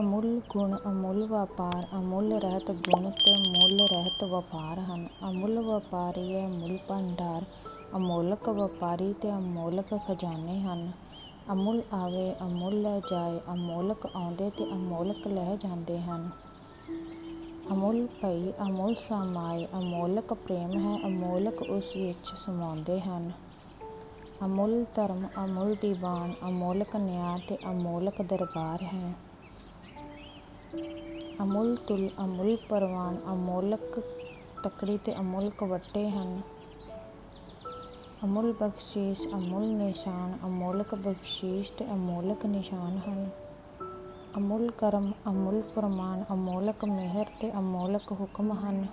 ਅਮੁੱਲ ਗੁਣ, ਅਮੁੱਲ ਵਪਾਰ, ਅਮੁੱਲ ਰਹਿਤ ਗੁਣ ਤੇ ਮੁੱਲ ਰਹਿਤ ਵਪਾਰ ਹਨ। ਅਮੁੱਲ ਵਪਾਰੀਏ ਮੁੱਲ ਭੰਡਾਰ, ਅਮੋਲਕ ਵਪਾਰੀ ਤੇ ਅਮੋਲਕ ਖਜ਼ਾਨੇ ਹਨ। ਅਮੁੱਲ ਆਵੇ, ਅਮੁੱਲ ਲੈ ਜਾਏ, ਅਮੋਲਕ ਆਉਂਦੇ ਤੇ ਅਮੋਲਕ ਲੈ ਜਾਂਦੇ ਹਨ। ਅਮੁੱਲ ਭਈ, ਅਮੁੱਲ ਸਮਾਏ, ਅਮੋਲਕ ਪ੍ਰੇਮ ਹੈ, ਅਮੋਲਕ ਉਸ ਵਿੱਚ ਸਮਾਉਂਦੇ ਹਨ। ਅਮੁੱਲ ਧਰਮ, ਅਮੁੱਲ ਦੀਵਾਨ, ਅਮੋਲਕ ਨਿਆਂ ਤੇ ਅਮੋਲਕ ਦਰਬਾਰ ਹੈ। ਅਮੁੱਲ ਤੁਲ ਅਮੁੱਲ ਪਰਵਾਨ ਅਮੋਲਕ ਤਕੜੀ ਤੇ ਅਮੋਲਕ ਵੱਟੇ ਹਨ। ਅਮੁੱਲ ਬਖਸ਼ੀਸ਼ ਅਮੁੱਲ ਨਿਸ਼ਾਨ, ਅਮੋਲਕ ਬਖਸ਼ੀਸ਼ ਤੇ ਅਮੋਲਕ ਨਿਸ਼ਾਨ ਹਨ। ਅਮੁੱਲ ਕਰਮ, ਅਮੁੱਲ ਫਰਮਾਨ ਅਮੋਲਕ ਮਿਹਰ ਤੇ ਅਮੋਲਕ ਹੁਕਮ ਹਨ।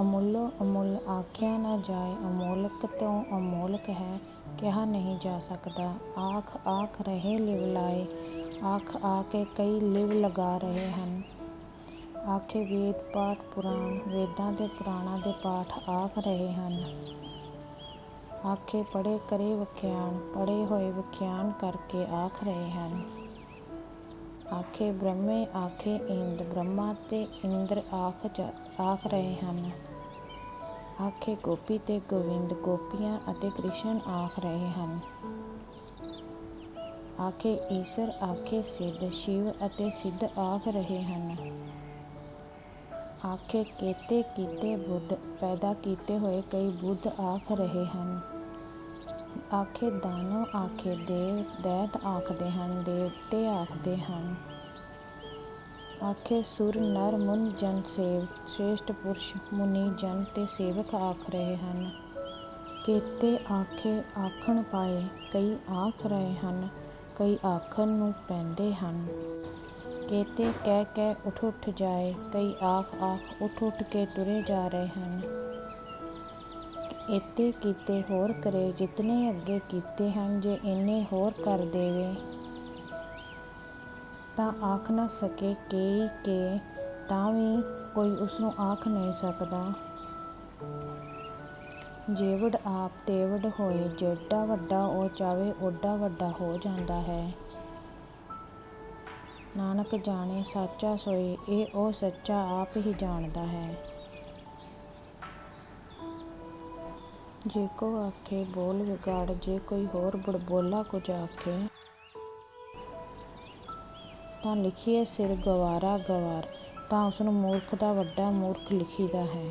ਅਮੁੱਲੋ ਅਮੁੱਲ ਆਖਿਆ ਨਾ ਜਾਏ, ਅਮੋਲਕ ਤੋਂ ਅਮੋਲਕ ਹੈ, ਕਿਹਾ ਨਹੀਂ ਜਾ ਸਕਦਾ। ਆਖ ਆਖ ਰਹੇ ਲਿਵਲਾਏ ਆਖ ਆ ਕੇ ਕਈ ਲਿਵ ਲਗਾ ਰਹੇ ਹਨ। ਆਖੇ ਵੇਦ ਪਾਠ ਪੁਰਾਣ, ਵੇਦਾਂ ਦੇ ਪੁਰਾਣਾ ਦੇ ਪਾਠ ਆਖ ਰਹੇ ਹਨ। ਆਖੇ ਪੜੇ ਕਰੇ ਵਿਖਿਆਨ ਪੜੇ ਹੋਏ ਵਿਖਿਆਨ ਕਰਕੇ ਆਖ ਰਹੇ ਹਨ। ਆਖੇ ਬ੍ਰਹਮੇ ਆਖੇ ਇੰਦ, ਬ੍ਰਹਮਾ ਤੇ ਇੰਦਰ ਆਖ ਜ- ਆਖ ਰਹੇ ਹਨ। ਆਖੇ ਗੋਪੀ ਤੇ ਗੋਵਿੰਦ, ਗੋਪੀਆਂ ਅਤੇ ਕ੍ਰਿਸ਼ਨ ਆਖ ਰਹੇ ਹਨ। ਆਖੇ ਈਸ਼ਰ, ਆਖੇ ਸਿੱਧ, ਸ਼ਿਵ ਅਤੇ ਸਿੱਧ ਆਖ ਰਹੇ ਹਨ। ਆਖੇ ਕੀਤੇ ਕੀਤੇ ਬੁੱਧ, ਪੈਦਾ ਕੀਤੇ ਹੋਏ ਕਈ ਬੁੱਧ ਆਖ ਰਹੇ ਹਨ। ਆਖੇ ਦਾਨੋ, ਆਖੇ ਦੇਵ, ਦੈਤ ਆਖਦੇ ਹਨ, ਦੇਵਤੇ ਆਖਦੇ ਹਨ। ਆਖੇ ਸੁਰ, ਨਰ, ਮੁਨ, ਜਨ, ਸੇਵ, ਸ੍ਰੇਸ਼ਟ ਪੁਰਸ਼, ਮੁਨੀ, ਜਨ ਤੇ ਸੇਵਕ ਆਖ ਰਹੇ ਹਨ। ਕੀਤੇ ਆਖੇ ਆਖਣ ਪਾਏ ਕਈ ਆਖ ਰਹੇ ਹਨ। ਕਈ ਆਖਣ ਨੂੰ ਪੈਂਦੇ ਹਨ। ਕੇਤੇ ਕਹਿ ਕਹਿ ਉਠ ਉਠ ਜਾਏ, ਕਈ ਆਖ ਆਖ ਉਠ ਉਠ ਕੇ ਤੁਰੇ ਜਾ ਰਹੇ ਹਨ। ਇਤੇ ਕੀਤੇ ਹੋਰ ਕਰੇ, ਜਿਤਨੇ ਅੱਗੇ ਕੀਤੇ ਹਨ, ਜੇ ਇੰਨੇ ਹੋਰ ਕਰ ਦੇਵੇ। ਤਾਂ ਆਖ ਨਾ ਸਕੇ ਕਿ ਕਿ, ਤਾਂ ਵੀ ਕੋਈ ਉਸ ਨੂੰ ਆਖ ਨਹੀਂ ਸਕਦਾ। ਜੇਵੜ ਆਪ ਤੇਵੜ ਹੋਏ ਜਿਹੜਾ ਵੱਡਾ ਉਹ ਚਾਵੇ, ਓਡਾ ਵੱਡਾ ਹੋ ਜਾਂਦਾ ਹੈ। ਨਾਨਕ ਜਾਣੇ, ਸਾਚਾ ਸੋਏ, ਇਹ ਉਹ ਸੱਚਾ ਆਪ ਹੀ ਜਾਣਦਾ ਹੈ। ਜੇ ਕੋ ਆਖੇ, ਬੋਲ ਵਿਗਾੜ, ਜੇ ਕੋਈ ਹੋਰ ਬੜਬੋਲਾ ਕੁਝ ਆਖੇ, ਤਾਂ ਲਿਖੀਏ ਸਿਰ ਗਵਾਰਾ ਗਵਾਰ, ਤਾਂ ਉਸ ਨੂੰ ਮੂਰਖ ਦਾ ਵੱਡਾ ਮੂਰਖ ਲਿਖੀਦਾ ਹੈ।